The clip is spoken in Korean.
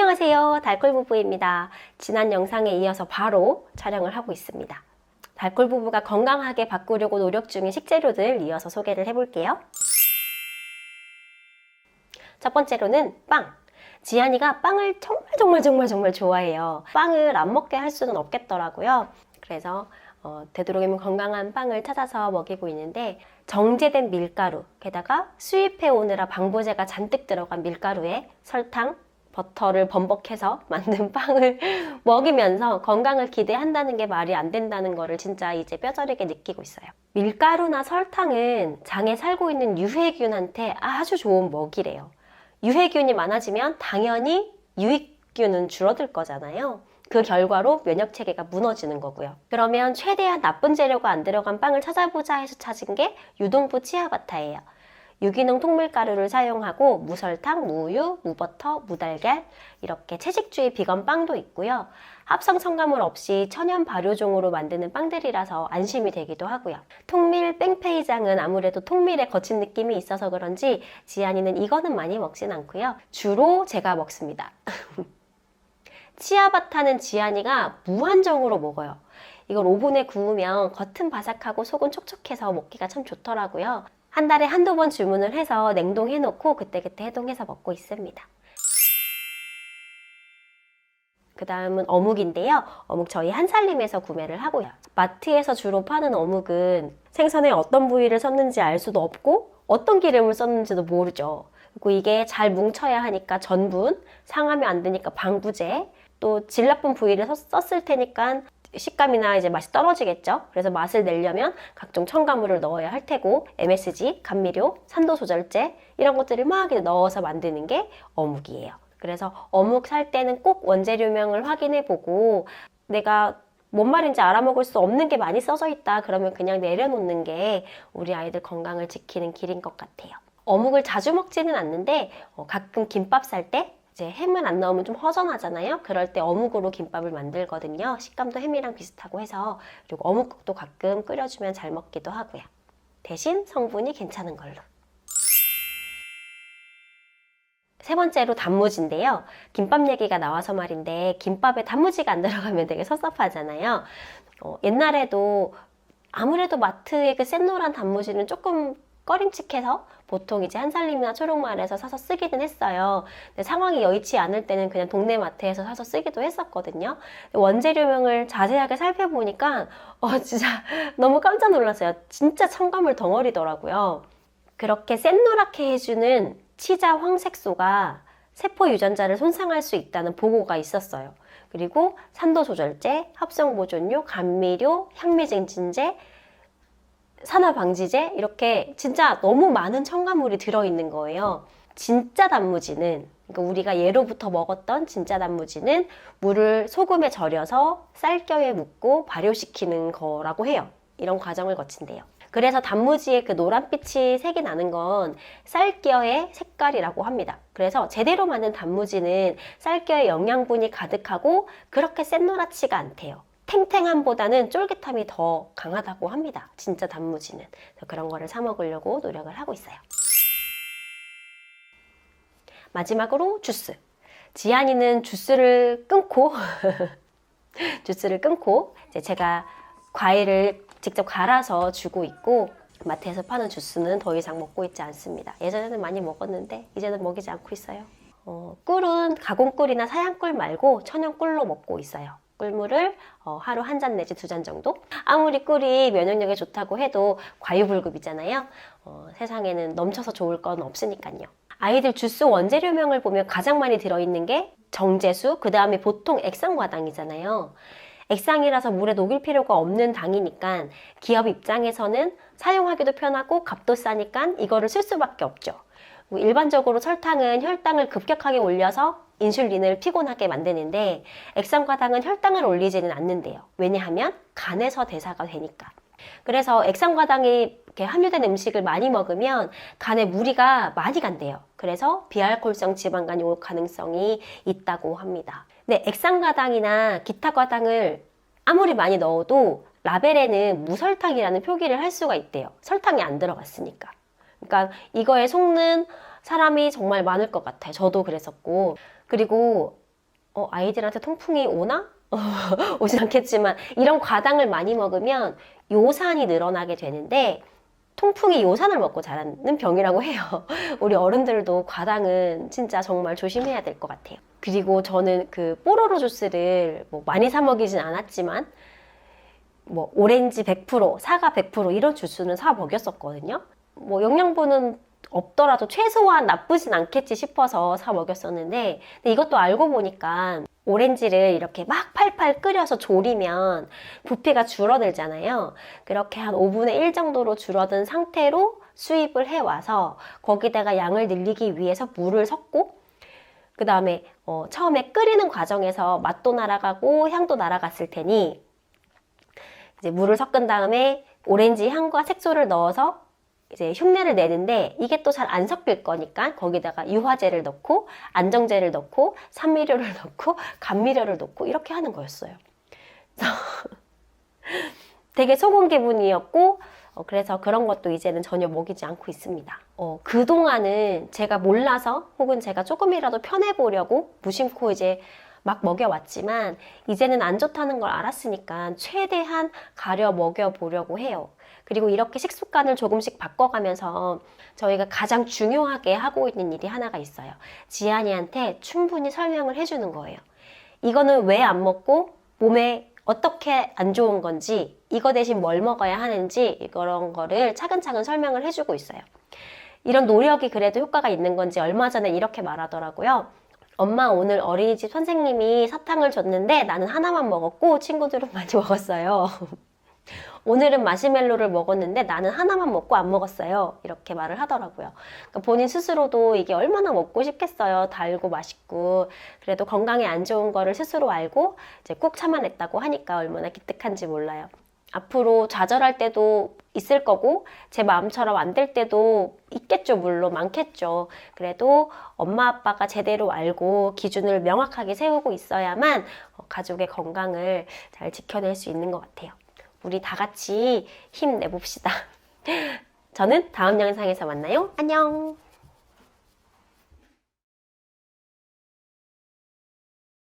안녕하세요. 달콜부부입니다. 지난 영상에 이어서 바로 촬영을 하고 있습니다. 달콜부부가 건강하게 바꾸려고 노력 중인 식재료들 이어서 소개를 해볼게요. 첫 번째로는 빵. 지안이가 빵을 정말 정말 정말 정말 좋아해요. 빵을 안 먹게 할 수는 없겠더라고요. 그래서 어, 되도록이면 건강한 빵을 찾아서 먹이고 있는데 정제된 밀가루, 게다가 수입해 오느라 방부제가 잔뜩 들어간 밀가루에 설탕, 버터를 범벅해서 만든 빵을 먹이면서 건강을 기대한다는 게 말이 안 된다는 거를 진짜 이제 뼈저리게 느끼고 있어요. 밀가루나 설탕은 장에 살고 있는 유해균한테 아주 좋은 먹이래요. 유해균이 많아지면 당연히 유익균은 줄어들 거잖아요. 그 결과로 면역 체계가 무너지는 거고요. 그러면 최대한 나쁜 재료가 안 들어간 빵을 찾아보자 해서 찾은 게 유동부 치아바타예요. 유기농 통밀가루를 사용하고 무설탕, 무우유, 무버터, 무달걀 이렇게 채식주의 비건 빵도 있고요. 합성 첨가물 없이 천연 발효종으로 만드는 빵들이라서 안심이 되기도 하고요. 통밀 뺑페이장은 아무래도 통밀에 거친 느낌이 있어서 그런지 지안이는 이거는 많이 먹진 않고요. 주로 제가 먹습니다. 치아바타는 지안이가 무한정으로 먹어요. 이걸 오븐에 구우면 겉은 바삭하고 속은 촉촉해서 먹기가 참 좋더라고요. 한 달에 한두 번 주문을 해서 냉동해 놓고 그때그때 해동해서 먹고 있습니다. 그 다음은 어묵인데요. 어묵 저희 한살림에서 구매를 하고요. 마트에서 주로 파는 어묵은 생선의 어떤 부위를 썼는지 알 수도 없고 어떤 기름을 썼는지도 모르죠. 그리고 이게 잘 뭉쳐야 하니까 전분, 상하면 안 되니까 방부제, 또 질 나쁜 부위를 썼, 을 테니까 식감이나 이제 맛이 떨어지겠죠. 그래서 맛을 내려면 각종 첨가물을 넣어야 할 테고 MSG, 감미료, 산도 조절제 이런 것들을 막 넣어서 만드는 게 어묵이에요. 그래서 어묵 살 때는 꼭 원재료명을 확인해 보고 내가 뭔 말인지 알아먹을 수 없는 게 많이 써져 있다 그러면 그냥 내려놓는 게 우리 아이들 건강을 지키는 길인 것 같아요. 어묵을 자주 먹지는 않는데 어, 가끔 김밥 살 때 이제 햄을 안 넣으면 좀 허전하잖아요. 그럴 때 어묵으로 김밥을 만들거든요. 식감도 햄이랑 비슷하고 해서 그리고 어묵국도 가끔 끓여주면 잘 먹기도 하고요. 대신 성분이 괜찮은 걸로. 세 번째로 단무지인데요. 김밥 얘기가 나와서 말인데 김밥에 단무지가 안 들어가면 되게 섭섭하잖아요. 어, 옛날에도 아무래도 마트의 그 샛노란 단무지는 조금 꺼림칙해서 보통 이제 한살림이나 초록마을에서 사서 쓰기는 했어요. 상황이 여의치 않을 때는 그냥 동네 마트에서 사서 쓰기도 했었거든요. 원재료명을 자세하게 살펴보니까 어 진짜 너무 깜짝 놀랐어요. 진짜 첨가물 덩어리더라고요. 그렇게 샛노랗게 해주는 치자 황색소가 세포 유전자를 손상할 수 있다는 보고가 있었어요. 그리고 산도 조절제, 합성 보존료, 감미료, 향미 증진제, 산화 방지제 이렇게 진짜 너무 많은 첨가물이 들어있는 거예요. 진짜 단무지는 그러니까 우리가 예로부터 먹었던 진짜 단무지는 물을 소금에 절여서 쌀겨에 묻고 발효시키는 거라고 해요. 이런 과정을 거친대요. 그래서 단무지의 그 노란빛이 색이 나는 건 쌀겨의 색깔이라고 합니다. 그래서 제대로 만든 단무지는 쌀겨의 영양분이 가득하고 그렇게 샛노랗지가 않대요. 탱탱함보다는 쫄깃함이 더 강하다고 합니다. 진짜 단무지는. 그런 거를 사 먹으려고 노력을 하고 있어요. 마지막으로 주스. 지안이는 주스를 끊고 주스를 끊고 제가 과일을 직접 갈아서 주고 있고 마트에서 파는 주스는 더 이상 먹고 있지 않습니다. 예전에는 많이 먹었는데 이제는 먹이지 않고 있어요. 어, 꿀은 가공꿀이나 사양꿀 말고 천연꿀로 먹고 있어요. 꿀물을 어, 하루 한 잔 내지 두 잔 정도? 아무리 꿀이 면역력에 좋다고 해도 과유불급이잖아요. 어, 세상에는 넘쳐서 좋을 건 없으니까요. 아이들 주스 원재료명을 보면 가장 많이 들어있는 게 정제수, 그 다음에 보통 액상과당이잖아요. 액상이라서 물에 녹일 필요가 없는 당이니까 기업 입장에서는 사용하기도 편하고 값도 싸니까 이거를 쓸 수밖에 없죠. 일반적으로 설탕은 혈당을 급격하게 올려서 인슐린을 피곤하게 만드는데 액상과당은 혈당을 올리지는 않는데요. 왜냐하면 간에서 대사가 되니까. 그래서 액상과당이 이렇게 함유된 음식을 많이 먹으면 간에 무리가 많이 간대요. 그래서 비알콜성 지방간이 올 가능성이 있다고 합니다. 근데 액상과당이나 기타 과당을 아무리 많이 넣어도 라벨에는 무설탕이라는 표기를 할 수가 있대요. 설탕이 안 들어갔으니까. 그러니까 이거에 속는 사람이 정말 많을 것 같아요. 저도 그랬었고. 그리고 어, 아이들한테 통풍이 오나? 오진 않겠지만 이런 과당을 많이 먹으면 요산이 늘어나게 되는데 통풍이 요산을 먹고 자라는 병이라고 해요. 우리 어른들도 과당은 진짜 정말 조심해야 될 것 같아요. 그리고 저는 그 뽀로로 주스를 뭐 많이 사 먹이진 않았지만 뭐 오렌지 100%, 사과 100% 이런 주스는 사 먹였었거든요. 뭐 영양분은 없더라도 최소한 나쁘진 않겠지 싶어서 사 먹였었는데 이것도 알고 보니까 오렌지를 이렇게 막 팔팔 끓여서 졸이면 부피가 줄어들잖아요. 그렇게 한 5분의 1 정도로 줄어든 상태로 수입을 해와서 거기다가 양을 늘리기 위해서 물을 섞고 그 다음에 어, 처음에 끓이는 과정에서 맛도 날아가고 향도 날아갔을 테니 이제 물을 섞은 다음에 오렌지 향과 색소를 넣어서 이제 흉내를 내는데 이게 또 잘 안 섞일 거니까 거기다가 유화제를 넣고 안정제를 넣고 산미료를 넣고 감미료를 넣고 이렇게 하는 거였어요. 되게 속은 기분이었고 어, 그래서 그런 것도 이제는 전혀 먹이지 않고 있습니다. 어, 그동안은 제가 몰라서 혹은 제가 조금이라도 편해 보려고 무심코 이제 막 먹여왔지만 이제는 안 좋다는 걸 알았으니까 최대한 가려 먹여보려고 해요. 그리고 이렇게 식습관을 조금씩 바꿔가면서 저희가 가장 중요하게 하고 있는 일이 하나가 있어요. 지안이한테 충분히 설명을 해주는 거예요. 이거는 왜 안 먹고 몸에 어떻게 안 좋은 건지 이거 대신 뭘 먹어야 하는지 이런 거를 차근차근 설명을 해주고 있어요. 이런 노력이 그래도 효과가 있는 건지 얼마 전에 이렇게 말하더라고요. 엄마 오늘 어린이집 선생님이 사탕을 줬는데 나는 하나만 먹었고 친구들은 많이 먹었어요. 오늘은 마시멜로를 먹었는데 나는 하나만 먹고 안 먹었어요. 이렇게 말을 하더라고요. 그러니까 본인 스스로도 이게 얼마나 먹고 싶겠어요. 달고 맛있고. 그래도 건강에 안 좋은 거를 스스로 알고 이제 꾹 참아냈다고 하니까 얼마나 기특한지 몰라요. 앞으로 좌절할 때도 있을 거고 제 마음처럼 안 될 때도 있겠죠 물론 많겠죠. 그래도 엄마 아빠가 제대로 알고 기준을 명확하게 세우고 있어야만 어, 가족의 건강을 잘 지켜낼 수 있는 것 같아요. 우리 다 같이 힘내봅시다. 저는 다음 영상에서 만나요. 안녕